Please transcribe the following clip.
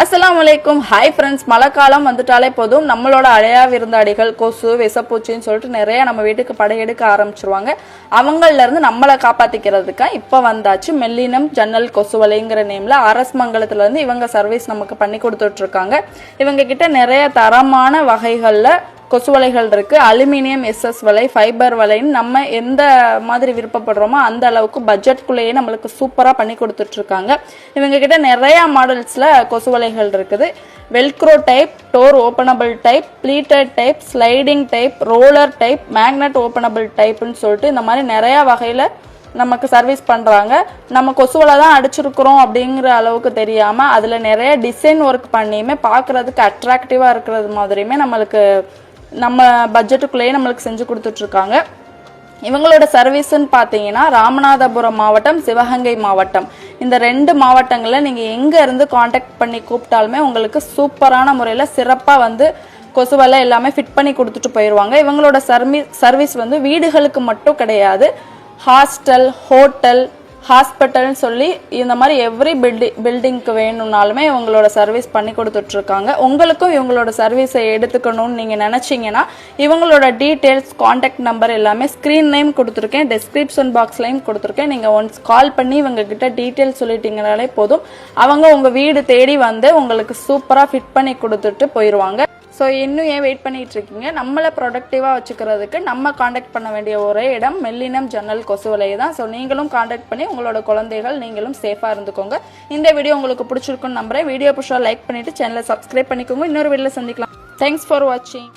அஸ்லாம் வலைக்கும் hi friends மழைக்காலம் வந்துட்டாலே போதும். நம்மளோட அழையா விருந்தாடிகள் கொசு விசப்பூச்சின்னு சொல்லிட்டு நிறைய நம்ம வீட்டுக்கு படையெடுக்க ஆரம்பிச்சிருவாங்க. அவங்கள நம்மளை காப்பாத்திக்கிறதுக்கா இப்போ வந்தாச்சு மெல்லினம் ஜன்னல் கொசுவலைங்கிற நேம்ல அரஸ் மங்கலத்துல இவங்க சர்வீஸ் நமக்கு பண்ணி கொடுத்துட்ருக்காங்க இவங்க கிட்ட நிறைய தரமான வகைகளில் கொசு வலைகள் இருக்கு. அலுமினியம் எஸ்எஸ் வலை ஃபைபர் வலைன்னு நம்ம எந்த மாதிரி விருப்பப்படுறோமோ அந்த அளவுக்கு பட்ஜெட்குள்ளேயே நம்மளுக்கு சூப்பராக பண்ணி கொடுத்துட்டு இருக்காங்க இவங்க கிட்ட நிறைய மாடல்ஸ்ல கொசு வலைகள் இருக்குது. Velcro type door openable type pleated type sliding type roller type magnet openable டைப்னு சொல்லிட்டு இந்த மாதிரி நிறைய வகையில் நமக்கு சர்வீஸ் பண்ணுறாங்க நம்ம கொசுவலை தான் அடிச்சிருக்கிறோம் அப்படிங்கிற அளவுக்கு தெரியாமல் அதில் நிறைய டிசைன் ஒர்க் பண்ணியுமே பார்க்குறதுக்கு அட்ராக்டிவாக இருக்கிறது மாதிரியுமே நம்மளுக்கு நம்ம பட்ஜெட்டுக்குள்ளேயே நம்மளுக்கு செஞ்சு கொடுத்துட்ருக்காங்க. இவங்களோட சர்வீஸ்ன்னு பார்த்தீங்கன்னா ராமநாதபுரம் மாவட்டம் சிவகங்கை மாவட்டம். இந்த ரெண்டு மாவட்டங்களில் நீங்கள் எங்கே இருந்து காண்டாக்ட் பண்ணி கூப்பிட்டாலுமே உங்களுக்கு சூப்பரான முறையில் சிறப்பாக வந்து கொசுவெல்லாம் எல்லாமே ஃபிட் பண்ணி கொடுத்துட்டு போயிடுவாங்க இவங்களோட சர்வீஸ் சர்வீஸ் வந்து வீடுகளுக்கு மட்டும் கிடையாது. ஹாஸ்டல் ஹோட்டல் ஹாஸ்பிட்டல்னு சொல்லி இந்த மாதிரி எவ்ரி பில்டி பில்டிங்க்கு வேணும்னாலுமே இவங்களோட சர்வீஸ் பண்ணி கொடுத்துட்ருக்காங்க. உங்களுக்கும் இவங்களோட சர்வீஸை எடுத்துக்கணும்னு நீங்கள் நினச்சிங்கன்னா இவங்களோட டீட்டெயில்ஸ் காண்டாக்ட் நம்பர் எல்லாமே ஸ்க்ரீன் நேம் கொடுத்துருக்கேன் டெஸ்கிரிப்ஷன் பாக்ஸ்லையும் கொடுத்துருக்கேன். நீங்கள் ஒன்ஸ் கால் பண்ணி இவங்கக்கிட்ட டீட்டெயில்ஸ் சொல்லிட்டீங்கனாலே போதும். அவங்க உங்கள் வீடு தேடி வந்து உங்களுக்கு சூப்பராக ஃபிட் பண்ணி கொடுத்துட்டு போயிடுவாங்க ஸோ இன்னும் ஏன் வெயிட் பண்ணிகிட்டு இருக்கீங்க நம்மளை ப்ரொடக்டிவாக வச்சுக்கிறதுக்கு நம்ம காண்டாக்ட் பண்ண வேண்டிய ஒரே இடம் மெல்லினம் ஜன்னல் கொசுவலை தான். ஸோ நீங்களும் காண்டாக்ட் பண்ணி உங்களோட குழந்தைகள் நீங்களும் சேஃபாக இருந்துக்கோங்க. இந்த வீடியோ உங்களுக்கு பிடிச்சிருக்குன்னு நம்புறேன். வீடியோ பிடிச்சா லைக் பண்ணிவிட்டு சேனலை சப்ஸ்கிரைப் பண்ணிக்கோங்க. இன்னொரு வீடியோவில் சந்திக்கலாம். தேங்க்ஸ் ஃபார் வாட்சிங்